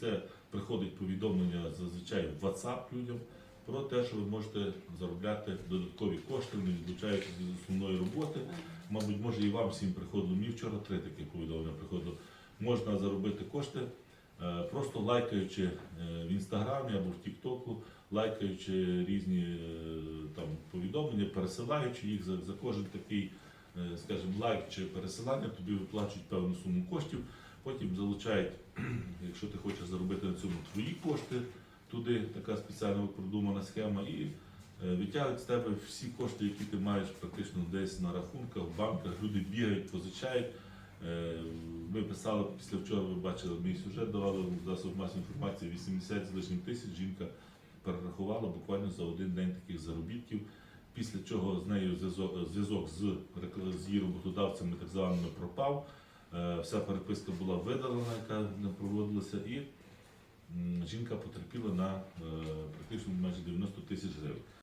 Це приходить повідомлення зазвичай в WhatsApp людям про те, що ви можете заробляти додаткові кошти, не відлучаючись від основної роботи. Мабуть, може і вам всім приходило. Мені вчора три такі повідомлення приходило. Можна заробити кошти, е, просто лайкаючи е, в інстаграмі або в Тіктоку, лайкаючи різні е, там повідомлення, пересилаючи їх за, за кожен такий, скажімо, лайк чи пересилання, тобі виплачують певну суму коштів. Потім залучають, якщо ти хочеш заробити на цьому твої кошти, туди така спеціально продумана схема, і е, витягують з тебе всі кошти, які ти маєш практично десь на рахунках, в банках. Люди бігають, позичають. Е, Ми писали після вчора, ви бачили мій сюжет, давали засоб масової інформації 80 з лишнім тисяч. Жінка перерахувала буквально за один день таких заробітків. Після чого з нею зв'язок, з, з її роботодавцями так званими пропав. Е, Вся переписка була видалена, яка не проводилася, і жінка потерпіла на е, практично майже 90 тисяч гривень.